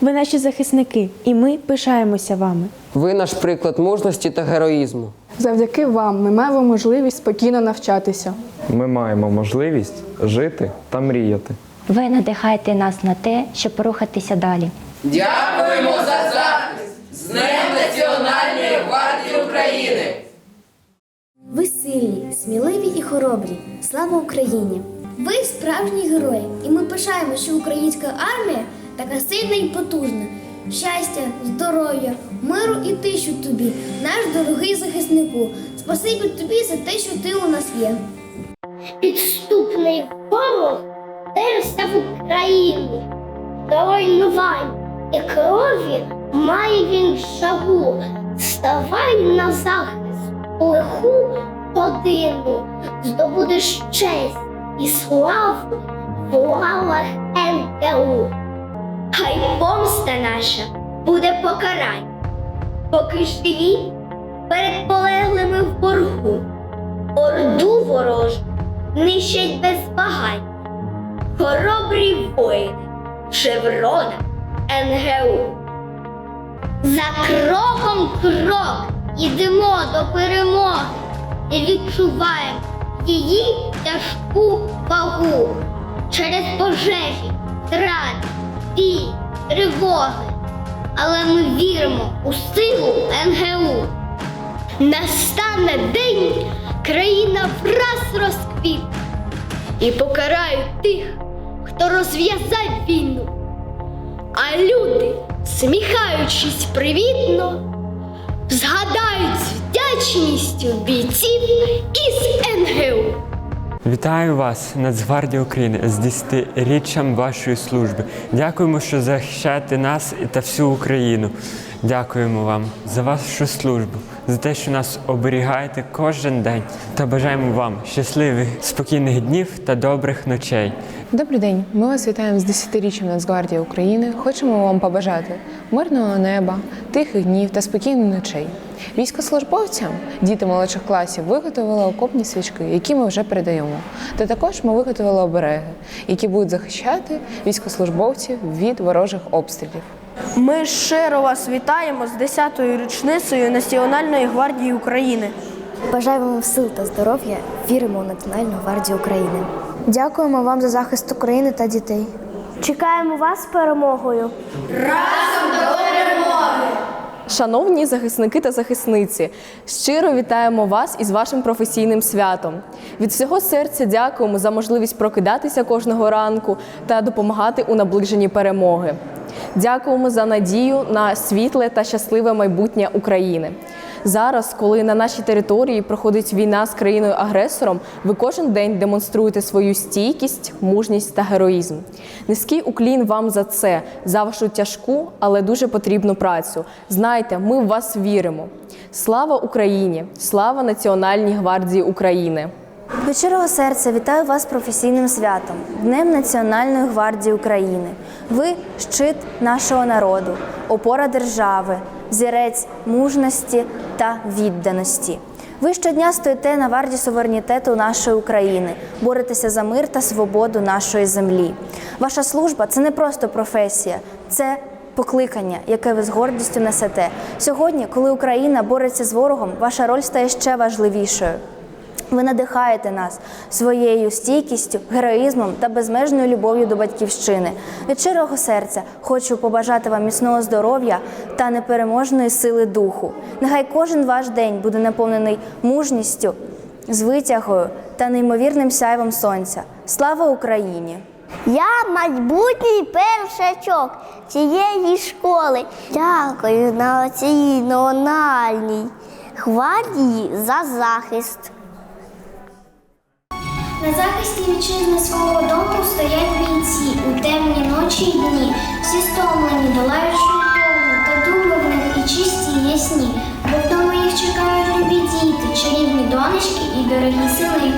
Ви наші захисники, і ми пишаємося вами. Ви наш приклад мужності та героїзму. Завдяки вам ми маємо можливість спокійно навчатися. Ми маємо можливість жити та мріяти. Ви надихаєте нас на те, щоб рухатися далі. Дякуємо за захист! З Днем Національної гвардії України! Ви сильні, сміливі і хоробрі. Слава Україні! Ви справжні герої, і ми пишаємо, що українська армія така сильна і потужна. Щастя, здоров'я, миру і тишу тобі, наш дорогий захиснику. Спасибі тобі за те, що ти у нас є. Підступний ворог дерся в Україні. До руйнувань і крові має він жагу. Ставай на захист у лиху годину, здобудеш честь і славу в лавах НТУ. Хай помста наша буде покарань, поки живі перед полеглими в боргу. Орду ворожу нищать без вагань. Хоробрі воїни, шеврона НГУ. За кроком крок ідемо до перемоги і відчуваємо її тяжку вагу через пожежі, втрати, бій, тривоги. Але ми віримо у силу НГУ. Настане день, країна враз розквітне і покарають тих, хто розв'язав війну. А люди, сміхаючись привітно, згадають з вдячністю бійців НГУ. Вітаю вас, Нацгвардія України, з 10-річчям вашої служби. Дякуємо, що захищаєте нас та всю Україну. Дякуємо вам за вашу службу, за те, що нас оберігаєте кожен день. Та бажаємо вам щасливих, спокійних днів та добрих ночей. Добрий день. Ми вас вітаємо з 10-річчям Нацгвардії України. Хочемо вам побажати мирного неба, тихих днів та спокійних ночей. Військослужбовцям, діти молодших класів, виготовили окопні свічки, які ми вже передаємо. Та також ми виготовили обереги, які будуть захищати військослужбовців від ворожих обстрілів. Ми щиро вас вітаємо з 10-ю річницею Національної гвардії України. Бажаємо вам сил та здоров'я. Віримо у Національну гвардію України. Дякуємо вам за захист України та дітей. Чекаємо вас з перемогою. Шановні захисники та захисниці, щиро вітаємо вас із вашим професійним святом. Від всього серця дякуємо за можливість прокидатися кожного ранку та допомагати у наближенні перемоги. Дякуємо за надію на світле та щасливе майбутнє України. Зараз, коли на нашій території проходить війна з країною-агресором, ви кожен день демонструєте свою стійкість, мужність та героїзм. Низький уклін вам за це, за вашу тяжку, але дуже потрібну працю. Знайте, ми в вас віримо. Слава Україні! Слава Національній гвардії України! Від щирого серця вітаю вас професійним святом, Днем Національної гвардії України. Ви щит нашого народу, опора держави, зірець мужності та відданості. Ви щодня стоїте на варті суверенітету нашої України, боретеся за мир та свободу нашої землі. Ваша служба це не просто професія, це покликання, яке ви з гордістю несете. Сьогодні, коли Україна бореться з ворогом, ваша роль стає ще важливішою. Ви надихаєте нас своєю стійкістю, героїзмом та безмежною любов'ю до батьківщини. Від щирого серця хочу побажати вам міцного здоров'я та непереможної сили духу. Нехай кожен ваш день буде наповнений мужністю, звитягою та неймовірним сяйвом сонця. Слава Україні! Я майбутній першачок цієї школи. Дякую національній гвардії за захист. На захисті вітчизни свого дому стоять бійці у темні ночі й дні. Всі стомлені, долаючи повну, та думи в них і чисті, ясні. Бо вдома їх чекають любі діти, чарівні донечки і дорогі сини.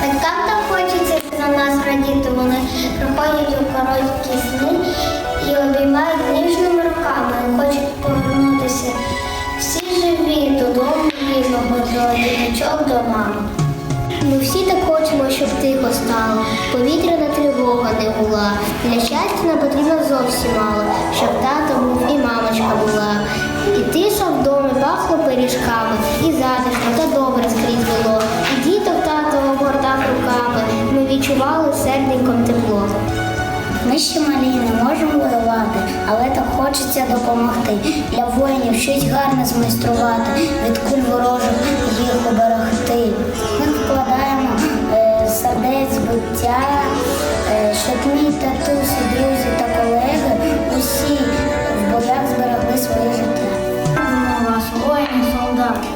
Батькам так хочеться за нас радіти, вони приходять у короткі сни і обіймають ніжними руками, хочуть повернутися. Всі живі додому рідного, до діточок до мами. Ми всі так хочемо, повітряна тривога. не була. Для щастя не потрібно зовсім мало, щоб тато був і мамочка була. І тиша в домі пахло пиріжками, і затишно та добре скрізь було. І діток тато обгортав руками. Ми відчували серденьком тепло. Ми ще малі не можемо воювати, але так хочеться допомогти. Для воїнів щось гарне змайструвати, від куль ворожих їх оберегти. Ми вкладаємо е, сердець буття, е, щоб мій татусь, і друзі та колеги усі в боях зберегли своє життя. вас, воїни, солдати.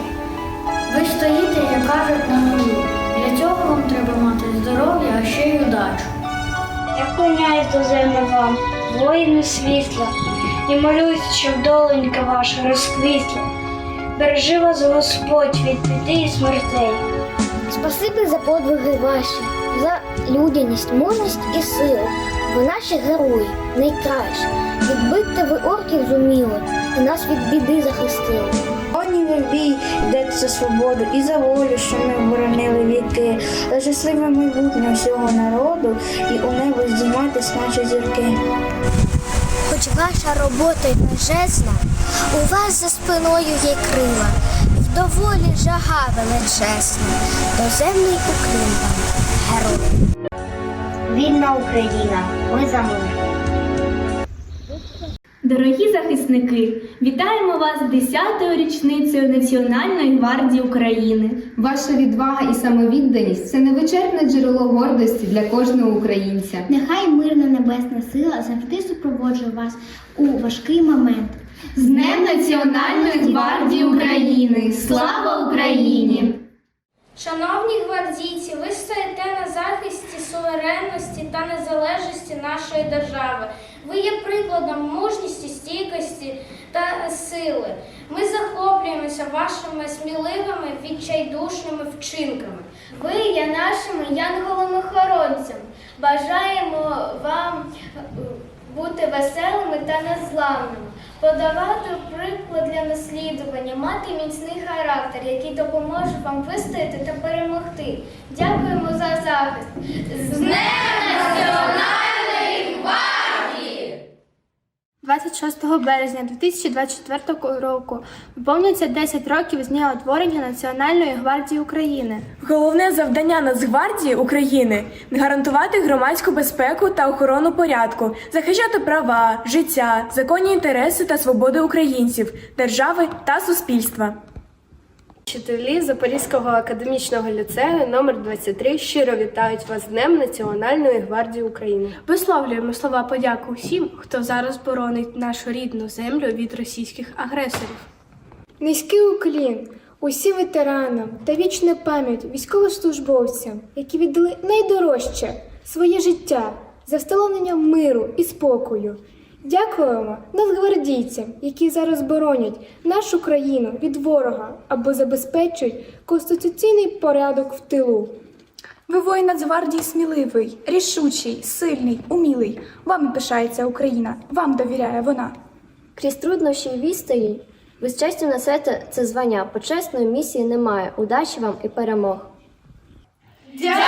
Ви стоїте, як кажуть, на нулі. Для цього вам треба мати здоров'я, а ще й удачу. Я вклоняюсь до землі вам, воїни світла, і молюсь, щоб доленька ваша розквітла. Бережи вас Господь від біди і смертей. Спасибі за подвиги ваші, за людяність, мужність і силу. Ви наші герої, найкращі. Відбити ви орків зуміли, і нас від біди захистили. Сьогодні ви в бій йдете за свободу і за волю, що ми оборонили віки, за щасливе майбутнє всього народу і у небо здійматись наші зірки. Хоч ваша робота й нежесна, у вас за спиною є крила, в доволі жага величезна, доземний уклін вам, герой. Вільна Україна, ми за мир. Дорогі захисники, вітаємо вас з 10-ю річницею Національної гвардії України. Ваша відвага і самовідданість це невичерпне джерело гордості для кожного українця. Нехай мирна небесна сила завжди супроводжує вас у важкий момент. З Днем Національної гвардії України! Слава Україні! Шановні гвардійці, ви стоїте на захисті суверенності та незалежності нашої держави. Ви є прикладом мужності, стійкості та сили. Ми захоплюємося вашими сміливими відчайдушними вчинками. Ви є нашими янголами-хоронцями. Бажаємо вам бути веселими та незламними, подавати приклад для наслідування, мати міцний характер, який допоможе вам вистояти та перемогти. Дякуємо за захист. З 26 березня 2024 року виповнюється 10 років з дня утворення Національної гвардії України. Головне завдання Нацгвардії України гарантувати громадську безпеку та охорону порядку, захищати права, життя, законні інтереси та свободи українців, держави та суспільства. Вчителі Запорізького академічного ліцею номер 23 щиро вітають вас з Днем Національної гвардії України. Висловлюємо слова подяки усім, хто зараз боронить нашу рідну землю від російських агресорів. Низький уклін усім ветеранам та вічна пам'ять військовослужбовцям, які віддали найдорожче своє життя за встановлення миру і спокою. Дякуємо нацгвардійцям, які зараз боронять нашу країну від ворога або забезпечують конституційний порядок в тилу. Ви воїн Нацгвардії сміливий, рішучий, сильний, умілий. Вам пишається Україна, вам довіряє вона. Крізь труднощі і відстої, ви з честю несете це звання. Почесної місії немає. Удачі вам і перемог. Дякую!